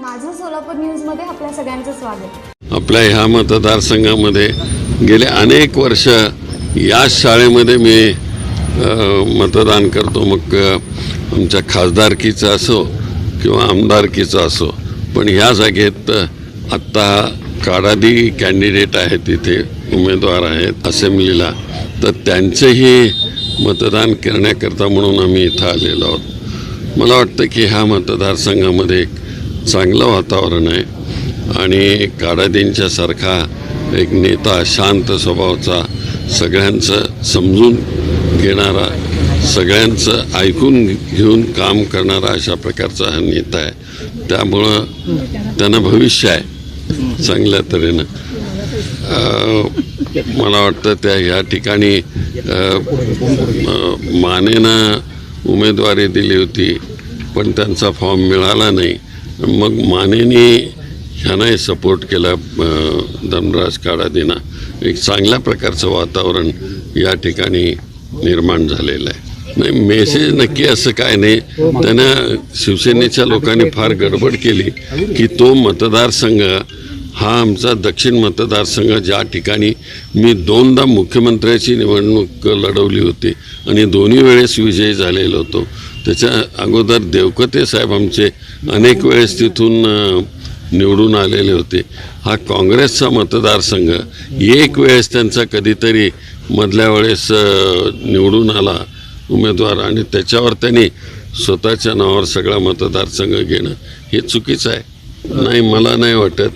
माझं सोलापूर न्यूजमध्ये आपल्या सगळ्यांचं स्वागत. आपल्या ह्या मतदारसंघामध्ये गेले अनेक वर्ष याच शाळेमध्ये मी मतदान करतो. मग आमच्या खासदारकीचं असो किंवा आमदारकीचं असो पण ह्या जागेत आत्ता काडादी कॅन्डिडेट आहेत तिथे उमेदवार आहेत असेंब्लीला. तर त्यांचंही मतदान करण्याकरता म्हणून आम्ही इथं आलेलो आहोत. मला वाटतं की ह्या मतदारसंघामध्ये एक चांगलं वातावरण आहे. आणि काडादींच्यासारखा एक नेता शांत स्वभावाचा सगळ्यांचं समजून घेणारा सगळ्यांचं ऐकून घेऊन काम करणारा अशा प्रकारचा हा नेता आहे. त्यामुळं त्यांना भविष्य आहे चांगल्या तऱ्हेनं. मला वाटतं त्या ह्या ठिकाणी मानेनं उमेदवारी दिली होती पण त्यांचा फॉर्म मिळाला नाही. मग मानेने ह्यानाही सपोर्ट केला धनराज धनराज दिना एक चांगल्या प्रकारचं वातावरण या ठिकाणी निर्माण झालेलं आहे. नाही मेसेज नक्की असं काय नाही. त्यानं शिवसेनेच्या लोकांनी फार गडबड केली की तो मतदारसंघ हा आमचा दक्षिण मतदारसंघ ज्या ठिकाणी मी दोनदा मुख्यमंत्र्याची निवडणूक लढवली होती आणि दोन्ही वेळेस विजयी झालेलो होतो. त्याच्या अगोदर देवकते साहेब आमचे अनेक वेळेस तिथून निवडून आलेले होते. हा काँग्रेसचा मतदारसंघ एक वेळेस त्यांचा कधीतरी मधल्या वेळेस निवडून आला उमेदवार आणि त्याच्यावर त्यांनी स्वतःच्या नावावर सगळा मतदारसंघ घेणं हे चुकीचं आहे. नाही मला नाही वाटत.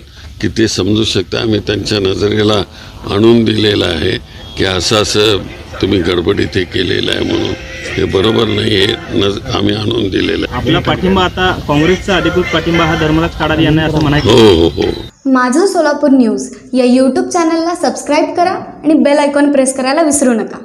की ते समजू शकता? आम्ही त्यांच्या नजरेला आणून दिलेलं आहे की असं असं तुम्ही गडबडीत हे केलेलं आहे म्हणून. हे बरोबर नाही हे नज आम्ही आणून दिलेलं आहे. आपला पाठिंबा आता काँग्रेसचा अधिकृत पाठिंबा हा धर्मराज काडारी यांना असं म्हणायचं. हो हो हो. माझं सोलापूर न्यूज या यूट्यूब चॅनलला सबस्क्राईब करा आणि बेल आयकॉन प्रेस करायला विसरू नका.